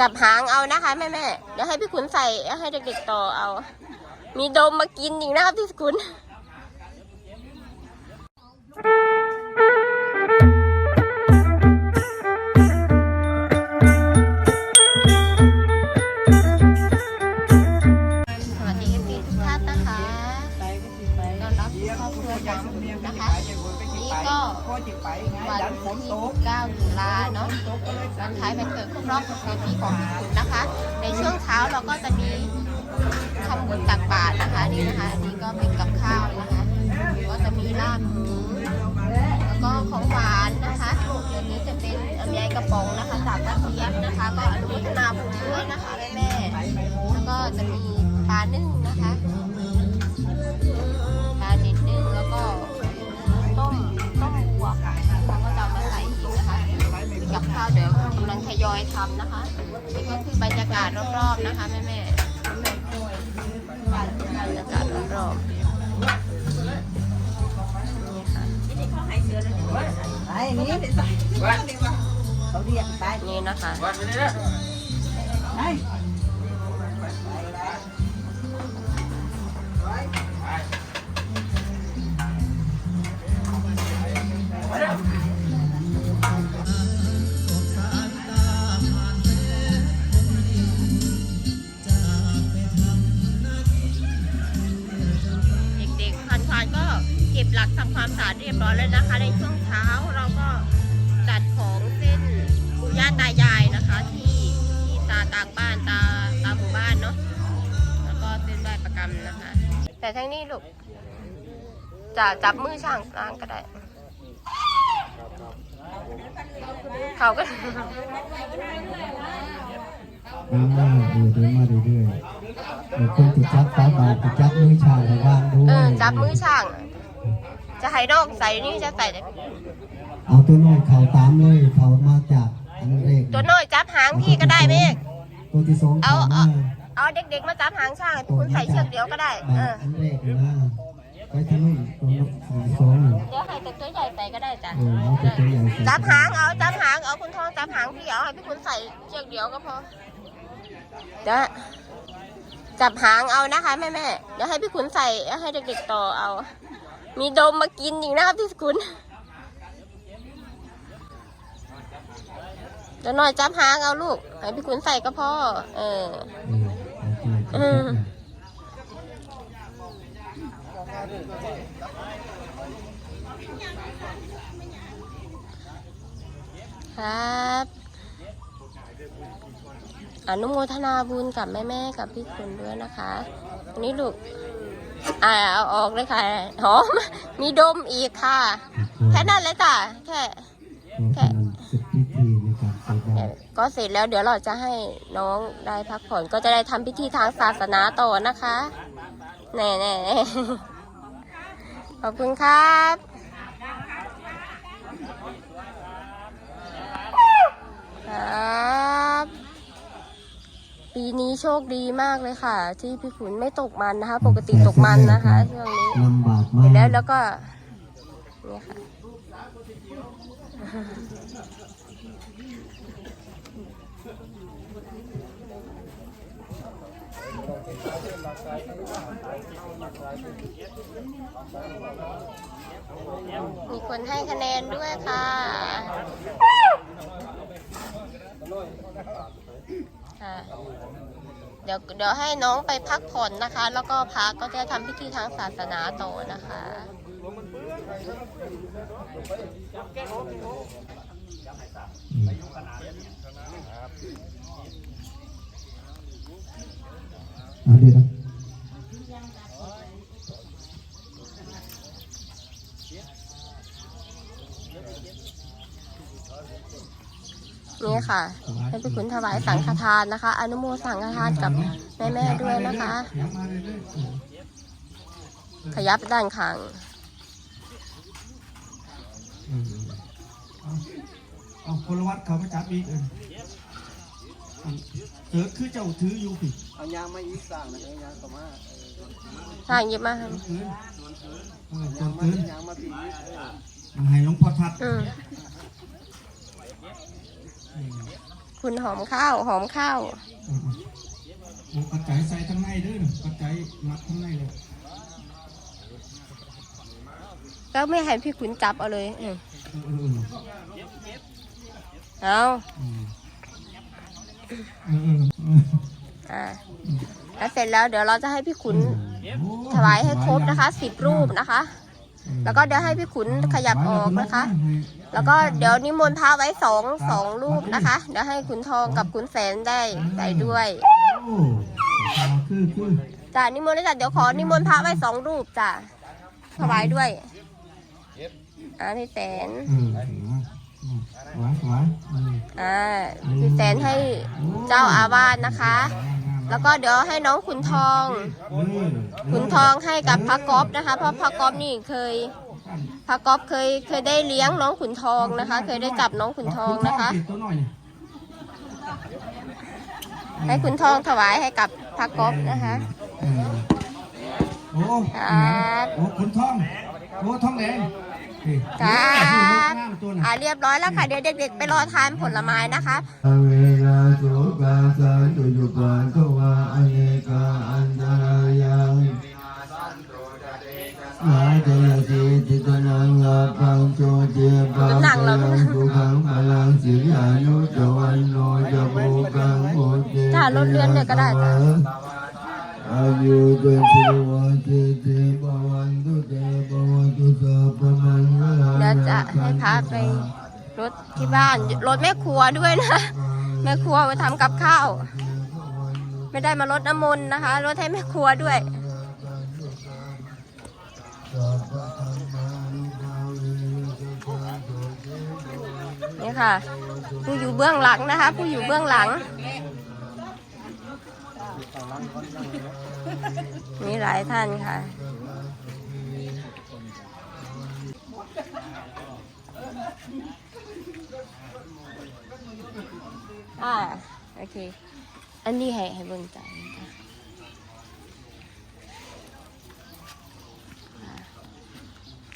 จับหางเอานะคะแม่แม่เดี๋ยวให้พี่ขุนใส่ให้เด็กๆต่อเอา มีโดมมากินอีกนะครับพี่ขุน 29ตุลาเนาะวันคล้ายวันเกิดครบรอบ6ปีของพี่ขุนนะคะ ในช่วงเช้าเราก็จะมีทำบุญตักบาตรนะคะนี่นะคะอันนี่ก็เป็นกับข้าวนะคะก็จะมีลาบหมูแล้วก็ของหวานนะคะเดี๋ยวนี้จะเป็นลำไยกระป๋องนะคะจากกระเทียมนะคะ ก็อนุโมทนาบุญด้วยนะคะแม่แม่แล้วก็จะมีปลานึ่ง อยทำนะคะ นี่ก็คือบรรยากาศรอบๆนะคะแม่แม่ๆบรรยากาศรอบๆนี่ค่ะไปนี่เขาเรียกไปนี่นะคะ ไป กรรมนะคะ แต่ทั้งนี้ลูกจะจับมือช่างล้างก็ได้ เขาก็เดินมาเออเดินมาเรื่อยๆเออคนติดจับฟ้าบาทติดจับมือชาวระว่างด้วยเออจับมือช่าง จะให้น้องใส่นี่จะใส่ได้เอาตัวน้อยเข่าตามเลยเข่ามาจากอันแรกตัวน้อยจับหางพี่ก็ได้เมฆตัวที่สองเอาเข่าเอามา เอาเด็กๆมาจับหางช่างคุณใส่เชือกเดียวก็ได้บาเอทออันแรกนะไปทะลุตัวน้อยสองเดี๋ยวให้แต่ตัวใหญ่ใส่ก็ได้จ้ะเออเอาตัวใหญ่ใส่จับหางเอาจับหางเอาคุณทองจับหางพี่เอาให้พี่คุณใส่เชือกเดียวก็พอเดี๋ยวจับหางเอานะคะแม่แม่ๆเดี๋ยวให้พี่ขุนใส่ให้เด็กๆต่อเอา มีโดมมากินอีกนะครับพี่ขุนเดี๋ยวหน่อยจับหางเอาลูกให้พี่ขุนใส่ก็พอเออเออโอเคอืม ครับอนุโมทนาบุญกับแม่ๆกับพี่คุณด้วยนะคะอันนี้ลูกอ่าเอาออกเลยค่ะหอมมีดมอีกค่ะ แค่นั้นเลยจ้ะแค่แค่ ก็เสร็จแล้วเดี๋ยวเราจะให้น้องได้พักผ่อนก็จะได้ทำพิธีทางศาสนาต่อนะคะแน่แน่ๆขอบคุณครับครับ ปีนี้โชคดีมากเลยค่ะ ที่พี่ขุนไม่ตกมันนะคะ ปกติตกมันนะคะช่วงนี้ลำบากมาเสร็กจแล้วแล้วก็เนี่ยค่ะ มีคนให้คะแนนด้วยค่ะ เดี๋ยวเดี๋ยวให้น้องไปพักผ่อนนะคะ แล้วก็พักก็จะทำพิธีทางศาสนาต่อนะคะ เอาดีนะนี่ค่ะให้พี่ขุนถวายสังฆทานนะคะ อนุโมสังฆทานกับแม่ๆด้วยนะคะ ขยับด้านข้างเอาพลวัตเขาไปจับอีกเออเถือคือเจ้าถืออยู่ผิด เอายางมาอีกสั่งนะเอายางต่อมาทางหยิบมาให้คืนเออจยางนมาคืนยางมาปีกเออมาให้หลวงพ่อทัดอืมคุณคุณหอมข้าว หอมข้าว อืมๆโอ้ปัจจัยใส่ทั้งในเด้วยปัจจัยมัดทั้งในเลยก็ไม่ให้พี่ขุนจับเอาเลยอืมเออเออเอาอืมเออเออเออ อ่าแล้วเสร็จแล้วเดี๋ยวเราจะให้พี่ขุนโอ้ถวายให้ครบนะคะสิบรูปนะคะ แล้วก็เดี๋ยวให้พี่ขุนขยับออกนะคะ แล้วก็เดี๋ยวนิมนต์พระไว้สองสองรูปนะคะ เดี๋ยวให้ขุนทองกับขุนแสนได้ใส่ด้วยโอ้อ่าคือคือจ้ะนิมนต์เลยจ้ะเดี๋ยวขอนิมนต์พระไว้สองรูปจ้ะถวายด้วยอ่าพี่แสนเอออืมหวานหวานอืมอ่าพี่แสนให้เจ้าอาวาสนะคะ แล้วก็เดี๋ยวให้น้องขุนทองเออขุนทองให้กับพระก๊อฟนะคะ เพราะพระก๊อฟนี่เคยพระก๊อฟเคยเคยได้เลี้ยงน้องขุนทองนะคะ เคยได้จับน้องขุนทองนะคะขุตัวหน่อยนี่ให้ขุนทองถวายให้กับพระก๊อฟนะคะเออโอ้ครับโอ้ขุนทองโอ้ทองแดง นี่ครับนี่ลูกน้ำตัวน่ะอ่าเรียบร้อยแล้วค่ะ เดี๋ยวเด็กๆไปรอทานผลไม้นะคะอเวราสุกาสาตุยุกาโตวาอเนกาอันตรายยังอาเจติติตนังลาปังโจเจปาหนังเหรอปังทุขังพลังสิอายุจวันโนจะภูกังโหเจจ้ารถเลื่อนเลยก็ได้จ้ะอายุเดชวันเจ ลังเดี๋ยวจะให้พาไปรถที่บ้านรถแม่ครัวด้วยนะ แม่ครัวไปทำกับข้าว ไม่ได้มารดน้ำมนต์นะคะรถให้แม่ครัวด้วยนี่ค่ะ ผู้อยู่เบื้องหลังนะคะ ผู้อยู่เบื้องหลัง มีหลายท่านค่ะ อ่า โอ เค อันนี้ให้ให้เบิ่งใจนะคะอ่า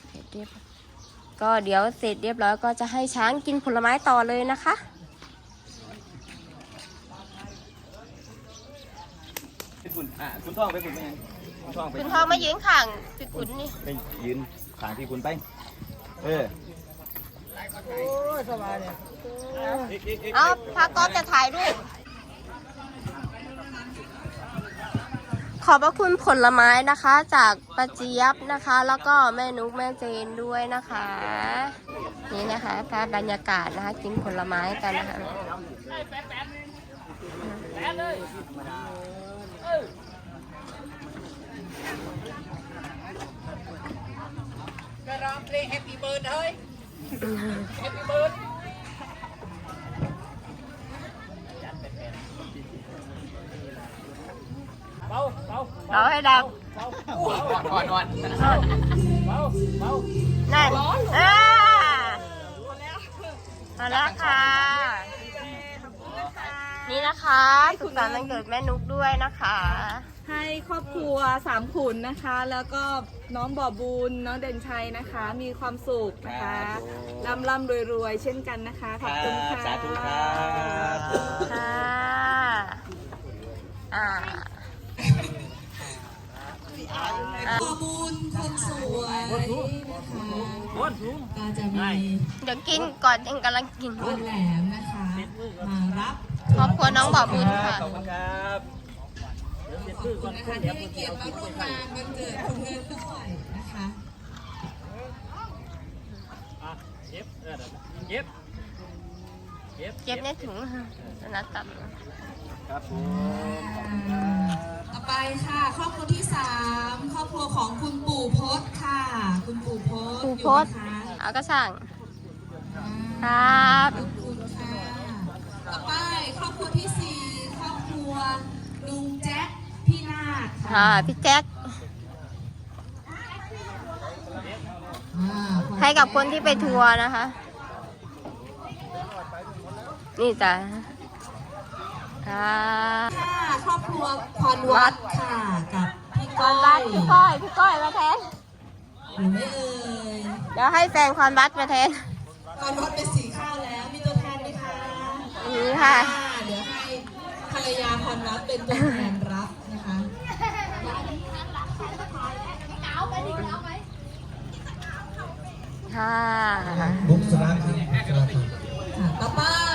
เสร็จเรียบก็เดี๋ยวเสร็จเรียบร้อยก็จะให้ช้างกินผลไม้ต่อเลยนะคะไปฝุ่นอะคุณท่องไปฝุ่นไปยังคุณท่องไปคุณทองมายืนข้างพี่ขุนนี่ไปยืนขางที่คุณไป เออเอาพระก๊อฟจะถ่ายรูป ขอบพระคุณผลไม้นะคะจากป้าเจี๊ยบนะคะ แล้วก็แม่นุกแม่เจนด้วยนะคะ นี่นะคะภาพบรรยากาศนะคะ กินผลไม้กันนะคะเอา ให้ดังอ่อนอ่อนนั่นอ่ามาแล้วค่ะ นี่นะคะสุขสันต์วันเกิดแม่นุกด้วยนะคะ ให้ครอบครัวสามขุนนะคะ แล้วก็น้องบ่อบุญน้องเด่นชัยนะคะ มีความสุขนะคะร่ำร่ำรวยรวยๆเช่นกันนะคะ ขอบคุณค่ะสาธุครับค่ะอ่า อ่าบุญคนสวยนะคะก็จะมีเดี๋ยวกินก่อนเองกำลังกินคุณแหลมนะคะ มารับครอบครัวน้องบ่อบุญค่ะขอบคุณครับขอบคุณนะคะที่ให้เกียรติมาร่วมงานวันเกิดคุณเงินด้วยนะคะเก็บในถุงนัดตับครับผม ต่อไปค่ะ ครอบครัวที่สามครอบครัวของคุณปู่พศค่ะ คุณปู่พศปูอโพยู่สนะคะเอาก็สั่งอ่าครับ ขอบคุณค่ะต่อไปครอบครัวที่สี่ครอบครัวลุงแจ็คพี่นาคค่ะค่ะพี่แจ็คอ่าให้กับคนที่ไปทัวร์นะคะ นี่จ้ะ ค่ะค่ะ ครอบครัวพรวัดค่ะกับพี่คก้วาอมบัตยพี่ก้อยพี่ก้อยมาแทนหรือไม่เอ่ยเดี๋ยวให้แฟนความบัตมาแทนพรวัดเป็นสีข้าวแล้วมีตัวแทนไหมคะอืนี่ค่ะ เดี๋ยวให้ภรรยาพรรัตน์เป็นตัวแทนรับนะคะค่ะ บุกสลาครับสลาครับ ค่ะต่อไป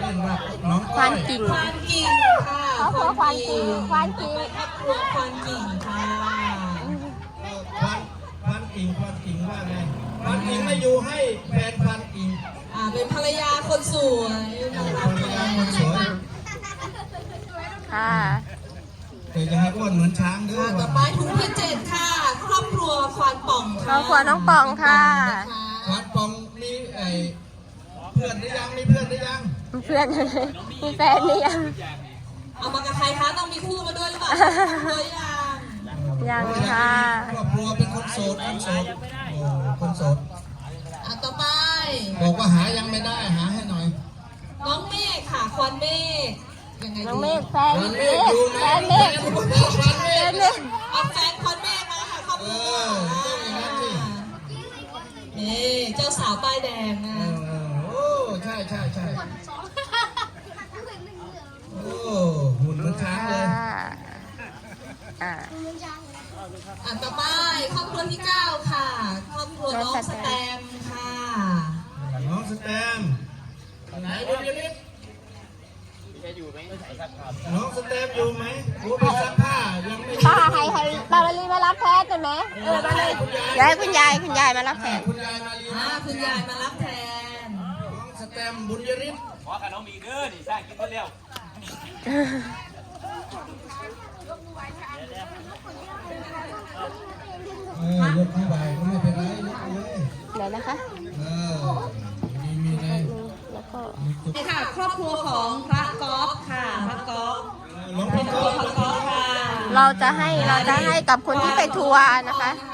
เล่นว่าน้องควานกิ่งควานกิ่งค่ะครอบครัวควานกิ่งควานกิ่งต่อไปครอบครัวควานกิ่งค่ะควันควันกิ่งควันกิ่งว่าไงควันกิ่งไม่อยู่ให้แฟนควันกิ่งอ่าเป็นภรรยาคนสวยน่ารักภรรยาคนสวยค่ะแต่จะให้อ้วนเหมือนช้างด้วค่ะยต่อไปถุงที่เจ็ดค่ะ ครอบครัวควานป่องครอบครัวน้องปองค่ะควันปองมีไอเพื่อนหรือยังมีเพื่อนหรือยัง เพื่อนมีแฟนหรือยังเอามากับใครคะต้องมีคู่มาด้วยหรือเปล่าตัวอย่างยังค่ะครอบครัวเป็นคนโสดคนโสดโอ้คนโสดอะต่อไป บอกว่าหายังไม่ได้หาให้หน่อย น้องเมฆค่ะควานเมฆยังไงน้องดีเมฆแฟนควันเมเมฆฆอยู่ไหแฟมนเมฆควันเมแฟฆนเมฆเอาแฟนควานเมฆมาค่ะครอบครัวเออต้องอย่างนั้นสิ นี่เจ้าสาวป้ายแดงเอนะ อเออโอ้ใช่ใช่ใช่โอ้หุ่นเหมือนช้างเล ค่ะ ย อ่า อะต่อไปครอบครัวที่เก้าค่ะ ครอบครัวน้องสแตมค่ะ น้องสแตมไหนดูดิลิศ แกอยู่ไหมใส่ซักผ้า น้องสแตมอยู่ไหมกูไปซักผ้ายังไม่ ป้าให้ให้ป้ามาลีมารับแทนกันไหมเออมาเลยเดี๋ ยวให้คุณยายคุณยายมารับแทนคุณยายมาลีอ่าคุณยายมารับแทนน้องสแตมบุญยริศขอขนมอีกเด้อนี่สร้างกินคนเดียวเออยกขึ้นไปก็ไม่เป็นไรยกไปเลยเดี๋ยวนะคะเออมีมีอะไรแล้วก็นี่ค่ะ ครอบครัวของพระก๊อฟค่ะพระก๊อฟหลวงครอพี่บคก็รัวพระก๊อฟค่ะเราจะให้เราจะให้กับคนที่ไปทัวร์นะคะเ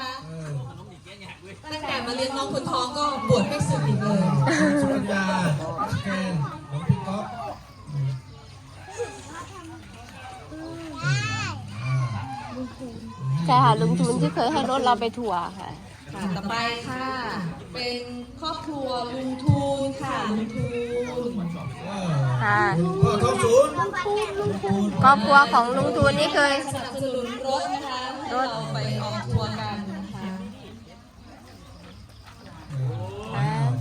ออ ตั้งแต่มาเลี้ยงน้องคนท้องก็บวชไม่สึกอีกเลย สุกัญญาแกนหลวงพี่ก๊อฟใช่ค่ะลุงทุนที่เคยให้รถเราไปทัวร์ค่ะ ค่ะต่อไปค่ะ เป็นครอบครัวลุงทูนค่ะลุงทูนเอค่ะอพ่อทองศูนย์ครอบครัวของลุงทูนนี่เคยสนับสนุนรถนะคะให้เราไปออกทัวร์กันนะคะ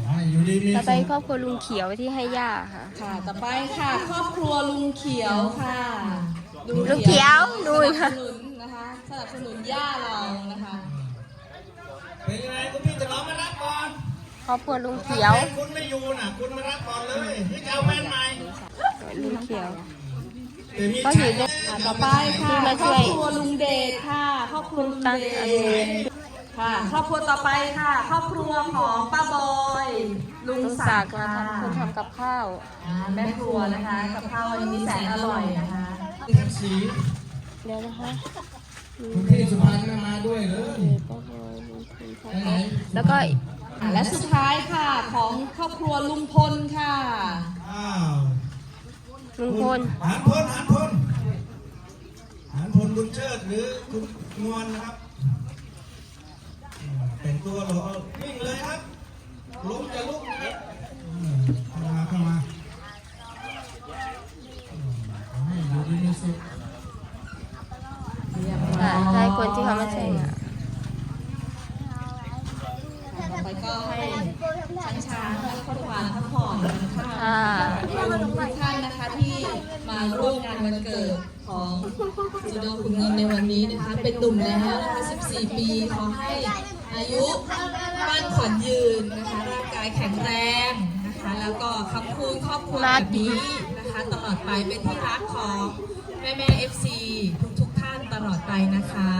ให้อยู่ดีมี ต่อไปสุขครอบครัวลุงเขียวที่ให้ย่าค่ะ ค่ะต่อไปค่ะ ครอบครัวลุงเขียวค่ะลุงเขียวดูสนับค่ะสนุนนะคะสนับสนุนย่าเรานะคะเป็นยังไงคุณพี่จะรอมารับก่อนครอบครัวลุงเขียวถ้าคุณไม่อยู่น่ะคุณมารับก่อนเลยนี่จะเอาแฟนใหม่ลุงเขียวแต่มีก็อยู่ด้วยอะต่อไปค่ะที่มาครช่อวบยครัวลุงเดชค่ะครอบครัวลุงตั้งเดอันชนี้ ค่ะครอบครัวต่อไปค่ะ ครอบครัวของป้าบอย ลุงลุงศัศักกดิ์ดิ์ค่ะมาทำคนทำกับข้าวอ่าแม่ครัวนะคะกับข้าววันนี้แสนอร่อยนะคะทั้งสีเดี๋ยวนะคะคุณพี่สุพรรณไม่มาด้วยเลยครอบครัวลุงทูนไปไหนแล้วก็อะและสุดท้ายค่ะของครอบครัวลุงพลค่ะอ้าวลุงพลหานพลหานพลหานพลบุญเชิดหรือคุณนวลนะครับอืม แต่งตัวหล่อวิ่งเลยครับล้มจะลุกนะครับอืมเข้ามาเข้ามาอืมขอให้อยู่ดีมีสุขค่ะใช่คนที่เขามาใช่อะต่อไปก็ให้ช้างช้างและข้าวหวานพักผ่อนกันค่ะค่ะขอบคุณทุกท่านนะคะที่มาร่วมงานวันเกิดของจูโดคุณเงินในวันนี้นะคะ เป็นหนุ่มแล้วนะคะ 14 ปีขอให้ อายุมั่นขวัญยืนนะคะร่างกายแข็งแรงนะคะ แล้วก็คำคูดครอบครัวแบบนี้นะคะ ตลอดไปเป็นที่รักของแม่แม่เอฟซีทุกๆท่านตลอดไปนะคะ